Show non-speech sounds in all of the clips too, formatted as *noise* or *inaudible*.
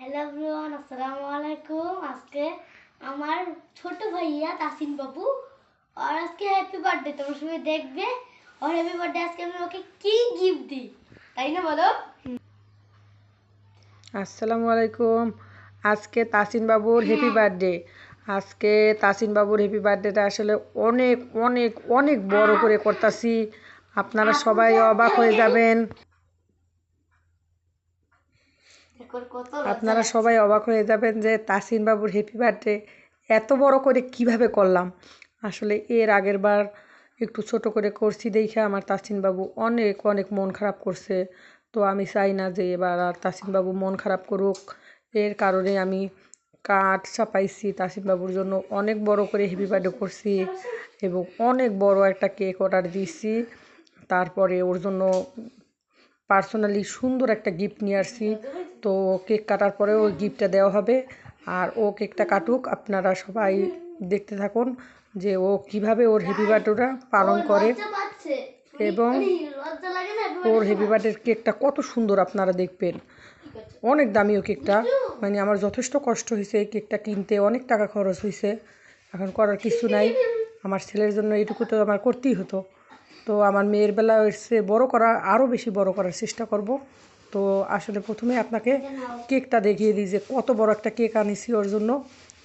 Hello everyone আসসালামু আলাইকুম আজকে আমার ছোট ভাইয়া তাসিন বাবু। আর আজকে হ্যাপি বার্থডে তোমার সবাই দেখবে। আর হ্যাপি বার্থডে আজকে আমি ওকে কি গিফট দিই? তাই না বলো? আসসালামু আলাইকুম। আজকে তাসিন বাবুর হ্যাপি বার্থডে আজকে তাসিন বাবুর হ্যাপি বার্থডেটা আসলে অনেক অনেক অনেক বড় করে করতেছি। আপনারা সবাই অবাক হয়ে যাবেন এখন কত আপনারা সবাই অবাক হয়ে যাবেন যে তাসিন বাবুর হ্যাপি বার্থডে এত বড় করে কীভাবে করলাম। আসলে এর আগের বার একটু ছোট করে করছি দেখে আমার তাসিন বাবু অনেক অনেক মন খারাপ করছে। তো আমি চাই না যে এবার আর তাসিন বাবু মন খারাপ করুক। এর কারণে আমি কাঠ ছাপাইছি তাসিন বাবুর জন্য। অনেক বড় করে হ্যাপি বার্থডে করছি এবং অনেক বড় একটা কেক অর্ডার দিয়েছি। তারপরে ওর জন্য পার্সোনালি সুন্দর একটা গিফট নিয়ে আসছি। তো কেক কাটার পরে ওই গিফটটা দেওয়া হবে। আর ও কেকটা কাটুক আপনারা সবাই দেখতে থাকুন যে ও কীভাবে ওর হ্যাপি বার্থডেটা পালন করে। এবং ওর হ্যাপি বার্থডের কেকটা কত সুন্দর আপনারা দেখবেন। অনেক দামি ও কেকটা মানে আমার যথেষ্ট কষ্ট হয়েছে এই কেকটা কিনতে। অনেক টাকা খরচ হয়েছে। এখন করার কিছু নাই। আমার ছেলের জন্য এটুকু তো আমার করতেই হতো। তো আমার মেয়ের বেলা এসে বড় করা আরও বেশি বড় করার চেষ্টা করব। তো আসলে প্রথমে আপনাকে কেকটা দেখিয়ে দিই যে কত বড় একটা কেক আনিছি ওর জন্য।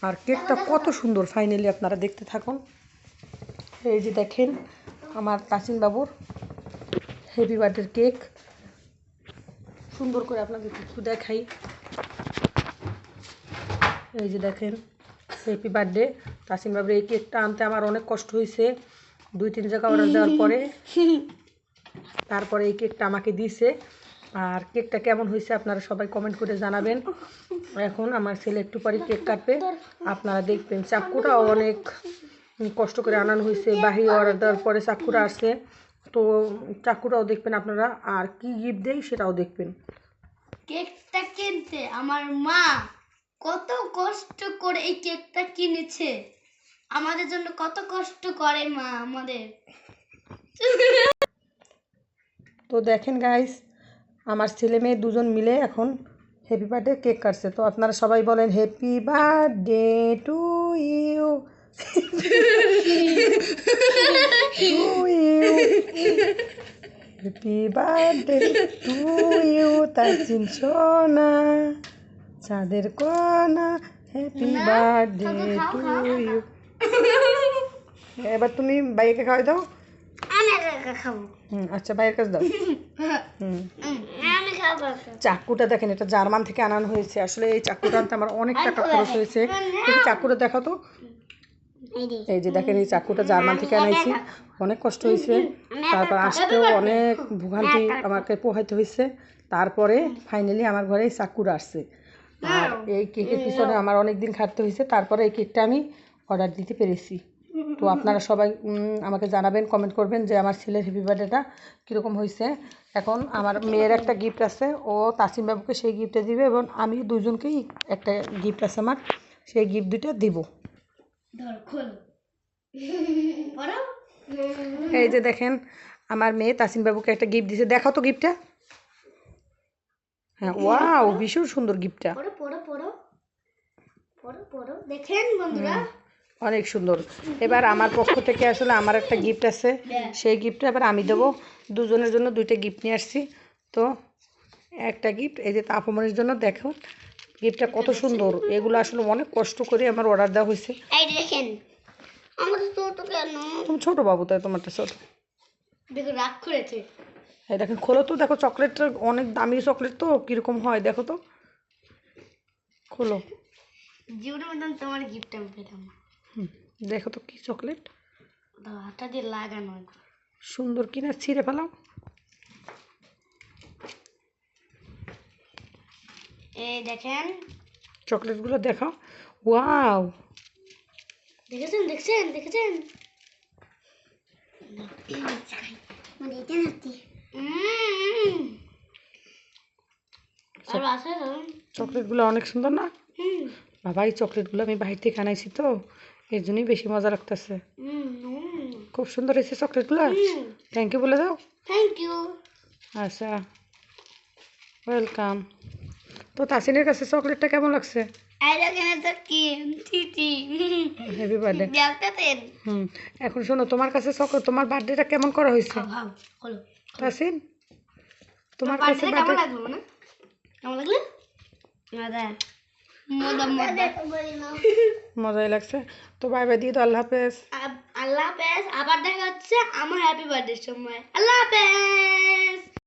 আর কেকটা কত সুন্দর ফাইনালি আপনারা দেখতে থাকুন। এই যে দেখেন আমার তাসিন বাবুর হ্যাপি বার্থডের কেক। সুন্দর করে আপনাদের একটু দেখাই। এই যে দেখেন হ্যাপি বার্থডে তাসিম বাবুর এই কেকটা আনতে আমার অনেক কষ্ট হয়েছে। দুই তিন জায়গা অর্ডার দেওয়ার পরে *laughs* তারপরে এই কেকটা আমাকে দিয়েছে আর কেকটা কেমন হয়েছে আপনারা সবাই কমেন্ট করে জানাবেন। এখন আমার ছেলে একটু পরে কেক কাটবে। আপনারা দেখবেন চাকুটাও অনেক কষ্ট করে আনানো হয়েছে। বাহিরে অর্ডার দেওয়ার পরে চাকুটা আসছে। তো চাকুটাও দেখবেন আপনারা। আর কি গিফট দেয় সেটাও দেখবেন। কেকটা কিনতে আমার মা কত কষ্ট করে এই কেকটা কিনেছে। আমাদের জন্য কত কষ্ট করে মা আমাদের। তো দেখেন গাইস আমার ছেলে মেয়ে দুজন মিলে এখন হ্যাপি বার্থডে কেক কাটছে। তো আপনারা সবাই বলেন happy birthday to you happy birthday to you Tazin সোনা চাঁদের কোনা। হ্যাপি বার্থডে টু ইউ এবার তুমি বাইকে খাওয়াই দাও। হুম আচ্ছা বাইরের কাছে দাও। হুম। চাকুটা দেখেন এটা জার্মান থেকে আনানো হয়েছে। আসলে এই চাকুটা আনতে আমার অনেক টাকা খরচ হয়েছে। চাকুটা দেখো তো। এই যে দেখেন এই চাকুটা জার্মান থেকে আনাইছি। অনেক কষ্ট হয়েছে। তারপর আসতেও অনেক ভোগান্তি আমাকে পোহাইতে হয়েছে। তারপরে ফাইনালি আমার ঘরে এই চাকুটা আসছে। আর এই কেকের পিছনে আমার অনেক দিন খাটতে হয়েছে। তারপরে এই কেকটা আমি অর্ডার দিতে পেরেছি। তো আপনারা সবাই আমাকে জানাবেন কমেন্ট করবেন যে আমার ছেলের হ্যাপি বার্থডেটা কীরকম হয়েছে। এখন আমার মেয়ের একটা গিফট আছে ও তাসিম বাবুকে সেই গিফটটা দিবে এবং আমি দুজনকেই একটা গিফট আছে আমার সেই গিফট দুটা দিব। এই যে দেখেন আমার মেয়ে তাসিম বাবুকে একটা গিফট দিছে। দেখাও তো গিফটটা হ্যাঁ ওয়াও ভীষণ সুন্দর গিফটটা পড়ো পড়ো পড়ো। পড়ো পড়ো। দেখেন বন্ধুরা। অনেক সুন্দর। এবার আমার পক্ষ থেকে আসলে আমার একটা গিফট আছে। সেই গিফটটা এবার আমি দেবো। দুজনের জন্য দুইটা গিফট নিয়ে আসছি। তো একটা গিফট এই যে তাপমনের জন্য দেখো গিফটটা কত সুন্দর। এগুলো আসলে অনেক কষ্ট করে আমার অর্ডার দেওয়া হয়েছে। তুমি ছোটো বাবু তাই তোমারটা ছোটো। দেখো রাগ করেছে। এই দেখেন খোলো তো। দেখো চকলেটটা অনেক দামি চকলেট তো কীরকম হয় দেখো তো। খোলো। জীবনের মতন তোমার গিফট আমি পেলাম দেখো তো কি চকলেট। হাতটা দিয়ে লাগানো সুন্দর কিনা ছিঁড়ে ফেলাও এই দেখেন। চকলেটগুলো দেখো। ওয়াও! দেখেছেন দেখছেন দেখেছেন? আছে চকলেটগুলো অনেক সুন্দর না? হুম, বাবা এই চকলেটগুলো আমি বাইরে থেকে আনাইছি তো। এর জন্যই বেশি মজা লাগতেছে। খুব সুন্দর হয়েছে চকলেটগুলো থ্যাংক ইউ বলে দাও। থ্যাংক ইউ আচ্ছা। ওয়েলকাম তো তাসিনের কাছে চকলেটটা কেমন লাগছে? Happy birthday hmm. এখন শোনো তোমার কাছে চকলেট তোমার বার্থডেটা কেমন করা হয়েছে? তাসিন তোমার কাছে বার্থডে কেমন লাগল না কেমন লাগল? *laughs* মজাই লাগছে। তো বাই বাই দিয়ে তো আল্লাহ হাফেজ। আল্লাহ হাফেজ। আবার দেখা হচ্ছে আমার হ্যাপি বার্থডে সময়। আল্লাহ হাফেজ!